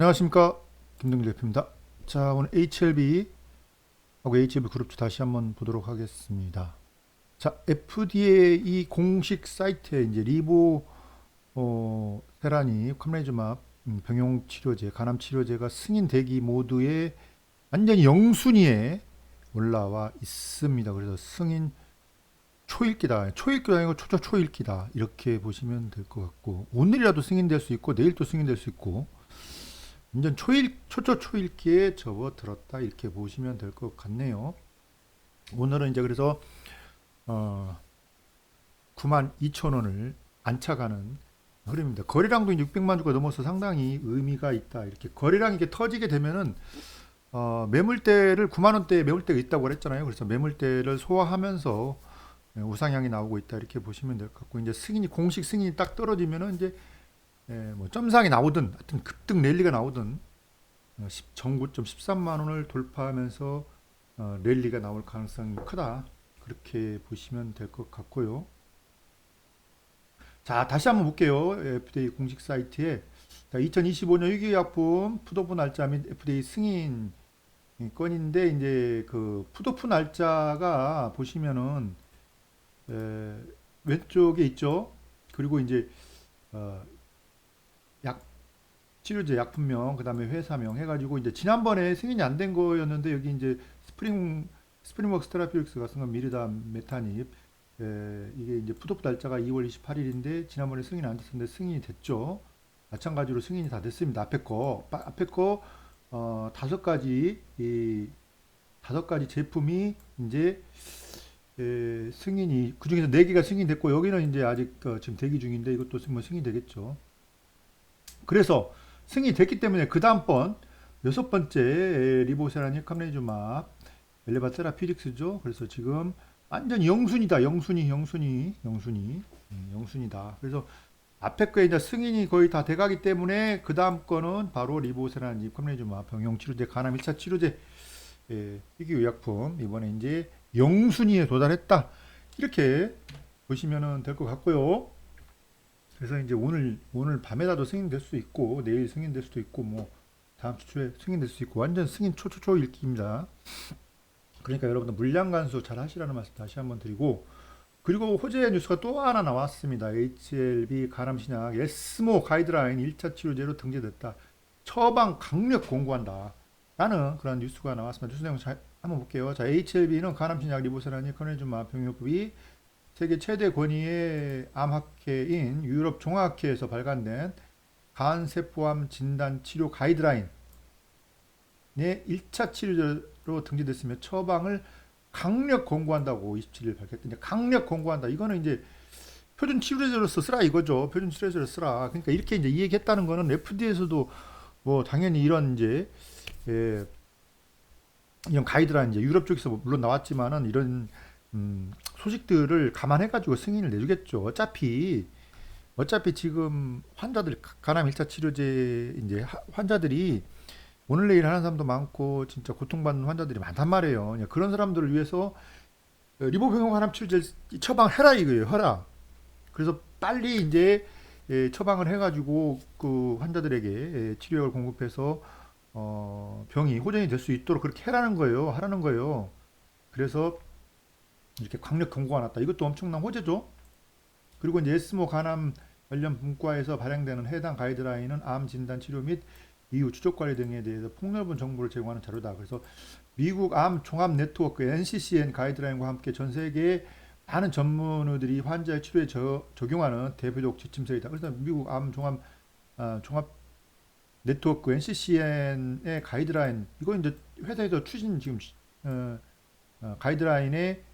안녕하십니까 김동길 대표입니다. 자 오늘 HLB 하고 HLB 그룹주 다시 한번 보도록 하겠습니다. 자 FDA 공식 사이트에 이제 리보 어, 테라니 컴레이즈맙 음, 병용 치료제 간암 치료제가 승인 대기 모드에 완전히 영순위에 올라와 있습니다. 그래서 승인 초읽기다. 초읽기가 아니고 초초 초읽기다. 이렇게 보시면 될 것 같고 오늘이라도 승인될 수 있고 내일 또 승인될 수 있고 완전 초일 초초 초읽기에 접어들었다 이렇게 보시면 될 것 같네요. 오늘은 이제 그래서 어 9만 2천 원을 안착하는 흐름입니다. 거래량도 600만 주가 넘어서 상당히 의미가 있다. 이렇게 거래량이 이게 터지게 되면은 어, 매물대를 9만 원대에 매물대가 있다고 그랬잖아요. 그래서 매물대를 소화하면서 예, 우상향이 나오고 있다 이렇게 보시면 될 것 같고 이제 승인이 공식 승인이 딱 떨어지면은 이제 예, 뭐 점상이 나오든 하여튼 급등 랠리가 나오든 어, 10, 전고점 13만 원을 돌파하면서 어, 랠리가 나올 가능성이 크다 그렇게 보시면 될 것 같고요. 자 다시 한번 볼게요. FDA 공식 사이트에 자, 2025년 유기약품 푸도프 날짜 및 FDA 승인 건인데 이제 그 푸도프 날짜가 보시면은 에, 왼쪽에 있죠. 그리고 이제 어, 약 치료제 약품명 그다음에 회사명 해가지고 이제 지난번에 승인이 안 된 거였는데 여기 이제 스프링 스프링웍스 테라피릭스가 쓴 건 미르다 메타닙 에, 이게 이제 푸도프 날짜가 2월 28일인데 지난번에 승인 안 됐었는데 승인이 됐죠. 마찬가지로 승인이 다 됐습니다. 앞에 거 빠- 앞에 거 어, 다섯 가지 이 다섯 가지 제품이 이제 에, 승인이 그 중에서 네 개가 승인됐고 여기는 이제 아직 어, 지금 대기 중인데 이것도 뭐 승인 되겠죠. 그래서 승인됐기 때문에 그 다음번 여섯 번째 에, 리보세라니 캄레이주맙 엘레바 테라 피릭스죠. 그래서 지금 완전 영순이다. 영순이 영순이 영순이 음, 영순이다. 그래서 앞에 거에 이제 승인이 거의 다 돼가기 때문에 그 다음 거는 바로 리보세라니 캄레이주맙 병용 치료제 간암 1차 치료제 예, 희귀의약품 이번에 이제 영순위에 도달했다 이렇게 보시면 될 것 같고요. 그래서 이제 오늘 오늘 밤에라도 승인될 수도 있고 내일 승인될 수도 있고 뭐 다음 주 초에 승인될 수 있고 완전 승인 초초초 읽기입니다. 그러니까 여러분들 물량 간수 잘 하시라는 말씀 다시 한번 드리고 그리고 호재 뉴스가 또 하나 나왔습니다. HLB 간암 신약 에스모 가이드라인 1차 치료제로 등재됐다. 처방 강력 공고한다. 라는 그런 뉴스가 나왔습니다. 뉴스 내용 잘 한번 볼게요. 자, HLB는 간암신약 리보세라니 커네즈마 병용급이 세계 최대 권위의 암학회인 유럽 종합학회에서 발간된 간세포암 진단 치료 가이드라인의 1차 치료제로 등재됐으며 처방을 강력 권고한다고 27일 밝혔던데 강력 권고한다. 이거는 이제 표준 치료제로서 쓰라 이거죠. 표준 치료제로 쓰라. 그러니까 이렇게 이제 이 얘기했다는 거는 FDA에서도 뭐 당연히 이런 이제 예, 이런 가이드라인 이제 유럽 쪽에서 뭐 물론 나왔지만은 이런 음, 소식들을 감안해가지고 승인을 내주겠죠. 어차피 어차피 지금 환자들 가- 간암 1차 치료제 이제 하- 환자들이 오늘 내일 하는 사람도 많고 진짜 고통받는 환자들이 많단 말이에요. 그런 사람들을 위해서 어, 리보병용 간암 치료제 처방해라 이거예요. 해라. 그래서 빨리 이제 예, 처방을 해가지고 그 환자들에게 예, 치료약을 공급해서 어, 병이 호전이 될 수 있도록 그렇게 해라는 거예요. 하라는 거예요. 그래서 이렇게 강력 경고가 났다. 이것도 엄청난 호재죠. 그리고 이제 에스모 간암 관련 분과에서 발행되는 해당 가이드라인은 암 진단 치료 및 이후 추적 관리 등에 대해서 폭넓은 정보를 제공하는 자료다. 그래서 미국 암 종합 네트워크 NCCN 가이드라인과 함께 전 세계의 많은 전문의들이 환자의 치료에 저- 적용하는 대표적 지침서이다. 그래서 미국 암 종합 아, 종합 네트워크 NCCN의 가이드라인 이거 이제 회사에서 추진 지금 어, 어, 가이드라인의 에,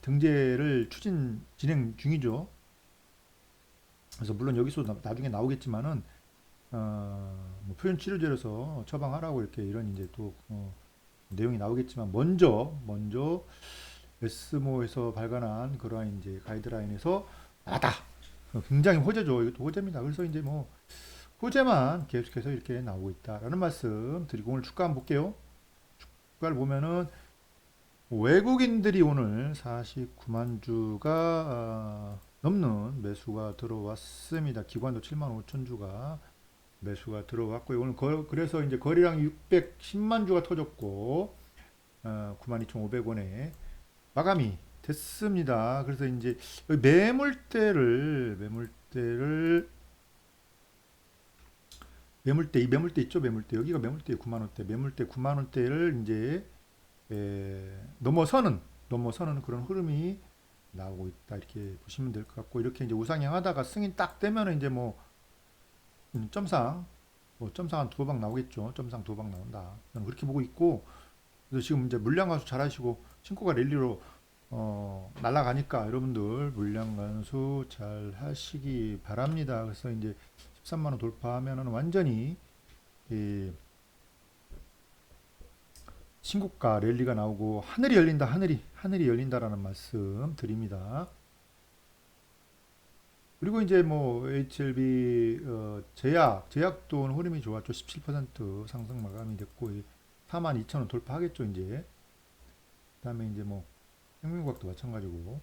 등재를 추진 진행 중이죠. 그래서 물론 여기서 나, 나중에 나오겠지만은 어, 뭐 표현 치료제로서 처방하라고 이렇게 이런 이제 또 어, 내용이 나오겠지만 먼저 먼저 에스모에서 발간한 그러한 이제 가이드라인에서 나다 굉장히 호재죠. 이것도 호재입니다. 그래서 이제 뭐 호재만 계속해서 이렇게 나오고 있다라는 말씀 드리고 오늘 주가 한번 볼게요. 주가를 보면은 외국인들이 오늘 49만 주가 아, 넘는 매수가 들어왔습니다. 기관도 7만 5천 주가 매수가 들어왔고요. 오늘 거, 그래서 이제 거래량이 610만 주가 터졌고 어, 92,500원에 마감이 됐습니다. 그래서 이제 매물대를 매물대를 매물대 이 매물대 있죠 매물대 여기가 매물대 9만 원대 매물대 9만 원대를 이제 에, 넘어서는 넘어서는 그런 흐름이 나오고 있다. 이렇게 보시면 될 것 같고 이렇게 이제 우상향 하다가 승인 딱 되면은 이제 뭐 음, 점상 뭐 점상 한두방 나오겠죠. 점상 두방 나온다. 저는 그렇게 보고 있고 그래서 지금 이제 물량 관수 잘 하시고 신고가 랠리로 어 날아가니까 여러분들 물량 관수 잘 하시기 바랍니다. 그래서 이제 13만 원 돌파하면은 완전히 이 신고가 랠리가 나오고 하늘이 열린다 하늘이 하늘이 열린다라는 말씀 드립니다. 그리고 이제 뭐 HLB 어, 제약 제약도 오늘 흐름이 좋았죠 17% 상승 마감이 됐고 4만 2천 원 돌파하겠죠 이제 그다음에 이제 뭐 생명과학도 마찬가지고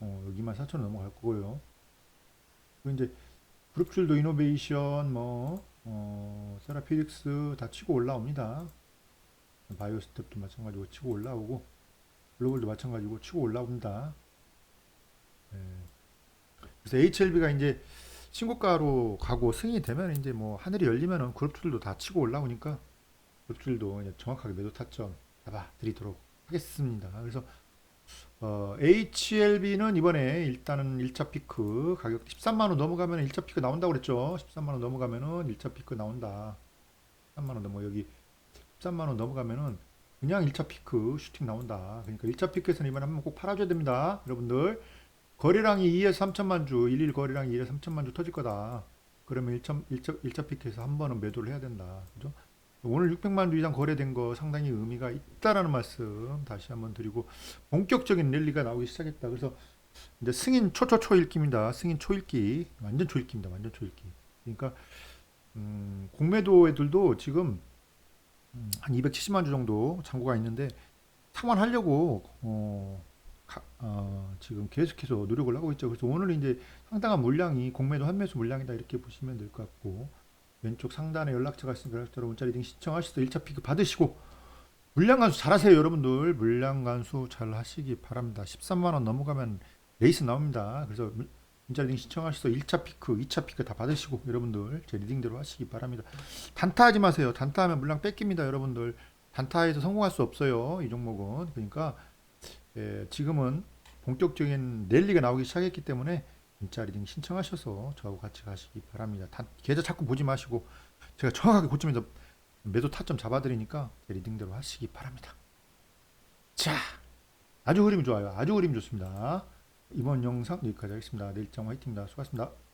어, 여기 2만 4천 원 넘어갈 거고요. 그리고 이제 그룹출도 이노베이션 뭐 어, 세라피딕스 다 치고 올라옵니다. 바이오 스텝도 마찬가지고 치고 올라오고 글로벌도 마찬가지고 치고 올라옵니다. 예. 그래서 HLB가 이제 신고가로 가고 승인이 되면 이제 뭐 하늘이 열리면은 그룹들도 다 치고 올라오니까 그룹들도 정확하게 매도 타점 잡아 드리도록 하겠습니다. 그래서 어, HLB는 이번에 일단은 1차 피크 가격 13만 원 넘어가면 1차 피크 나온다고 그랬죠. 13만 원 넘어가면은 1차 피크 나온다. 13만 원 넘어 여기 13만 원 넘어가면은 그냥 1차 피크 슈팅 나온다. 그러니까 1차 피크에서는 이번에 한번 꼭 팔아줘야 됩니다. 여러분들 거래량이 2에서 3천만 주, 11 거래량이 2에서 3천만 주 터질 거다. 그러면 1차, 1차, 1차 피크에서 한 번은 매도를 해야 된다. 그죠? 오늘 600만 주 이상 거래된 거 상당히 의미가 있다라는 말씀 다시 한번 드리고 본격적인 랠리가 나오기 시작했다. 그래서 이제 승인 초초초읽기입니다. 승인 초읽기 완전 초읽기입니다. 완전 초읽기. 그러니까 음, 공매도 애들도 지금 음, 한 270만 주 정도 잔고가 있는데 상환하려고 어, 가- 어, 지금 계속해서 노력을 하고 있죠. 그래서 오늘 이제 상당한 물량이 공매도 한매수 물량이다 이렇게 보시면 될 것 같고 왼쪽 상단에 연락처가 있으니까 연락처로 문자 리딩 신청하셔서 1차 피크 받으시고 물량 간수 잘하세요 여러분들. 물량 간수 잘 하시기 바랍니다. 13만 원 넘어가면 레이스 나옵니다. 그래서 문- 문자 리딩 신청하셔서 1차 피크 2차 피크 다 받으시고 여러분들 제 리딩대로 하시기 바랍니다 단타하지 마세요 단타하면 물량 뺏깁니다 여러분들 단타에서 성공할 수 없어요 이 종목은 그러니까 예, 지금은 본격적인 랠리가 나오기 시작했기 때문에 문자 리딩 신청하셔서 저하고 같이 가시기 바랍니다. 단, 계좌 자꾸 보지 마시고 제가 정확하게 고점에서 매도 타점 잡아드리니까 제 리딩대로 하시기 바랍니다. 자, 아주 흐름이 좋아요. 아주 흐름이 좋습니다. 이번 영상 여기까지 하겠습니다. 내일장 화이팅입니다. 수고하셨습니다.